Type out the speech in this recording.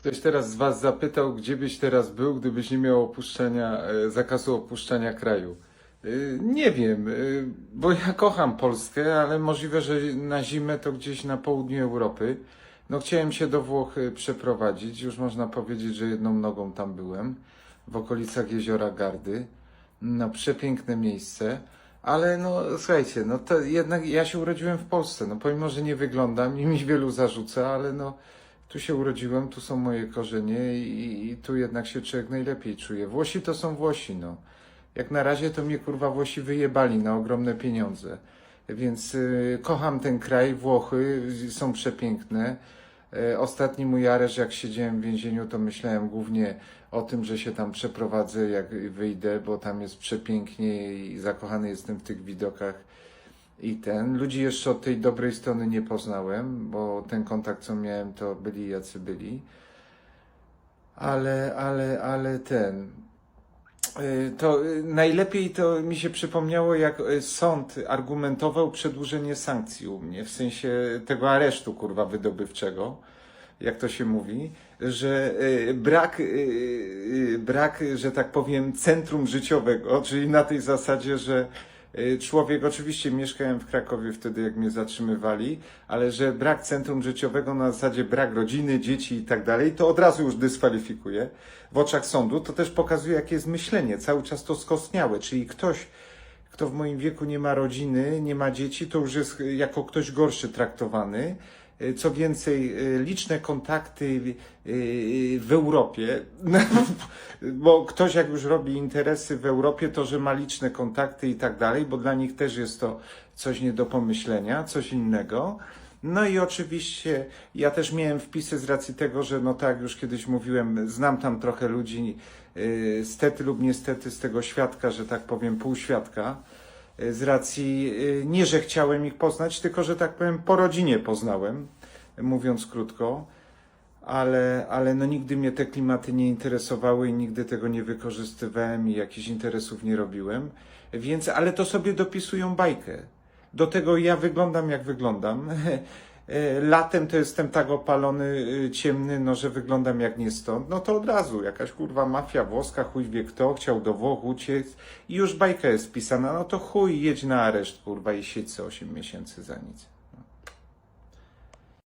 Ktoś teraz z Was zapytał, gdzie byś teraz był, gdybyś nie miał opuszczenia, e, zakazu opuszczania kraju. E, Nie wiem, e, bo ja kocham Polskę, ale możliwe, że na zimę to gdzieś na południu Europy. No chciałem się do Włoch przeprowadzić, już można powiedzieć, że jedną nogą tam byłem, w okolicach jeziora Gardy. No przepiękne miejsce. Ale no słuchajcie, no to jednak ja się urodziłem w Polsce. No pomimo, że nie wyglądam i mi wielu zarzuca, ale no tu się urodziłem, tu są moje korzenie i, i tu jednak się człowiek najlepiej czuje. Włosi to są Włosi, no. Jak na razie to mnie kurwa Włosi wyjebali na ogromne pieniądze. Więc y, kocham ten kraj, Włochy są przepiękne. E, Ostatni mój areszt, jak siedziałem w więzieniu, to myślałem głównie o tym, że się tam przeprowadzę, jak wyjdę, bo tam jest przepięknie i zakochany jestem w tych widokach. I ten. Ludzi jeszcze od tej dobrej strony nie poznałem, bo ten kontakt, co miałem, to byli jacy byli. Ale, ale, ale ten. Y, To y, najlepiej to mi się przypomniało, jak y, sąd argumentował przedłużenie sankcji u mnie, w sensie tego aresztu, kurwa, wydobywczego, jak to się mówi, że brak, brak, że tak powiem, centrum życiowego, czyli na tej zasadzie, że człowiek, oczywiście mieszkałem w Krakowie wtedy, jak mnie zatrzymywali, ale że brak centrum życiowego na zasadzie brak rodziny, dzieci i tak dalej, to od razu już dyskwalifikuje w oczach sądu. To też pokazuje, jakie jest myślenie, cały czas to skostniałe, czyli ktoś, kto w moim wieku nie ma rodziny, nie ma dzieci, to już jest y, jako ktoś gorszy traktowany. Y, Co więcej, y, liczne kontakty y, w Europie, bo ktoś jak już robi interesy w Europie, to że ma liczne kontakty i tak dalej, bo dla nich też jest to coś nie do pomyślenia, coś innego. No i oczywiście ja też miałem wpisy z racji tego, że no tak już kiedyś mówiłem, znam tam trochę ludzi, stety lub niestety z tego świadka, że tak powiem, półświadka, z racji yy, nie, że chciałem ich poznać, tylko że tak powiem po rodzinie poznałem, mówiąc krótko, ale, ale no nigdy mnie te klimaty nie interesowały i nigdy tego nie wykorzystywałem i jakichś interesów nie robiłem, więc, ale to sobie dopisują bajkę. Do tego ja wyglądam jak wyglądam. E, Latem to jestem tak opalony, y, ciemny, no że wyglądam jak nie stąd. No to od razu jakaś kurwa mafia włoska, chuj wie kto, chciał do Włoch uciec i już bajka jest pisana. No to chuj, jedź na areszt kurwa i siedź co 8 miesięcy za nic.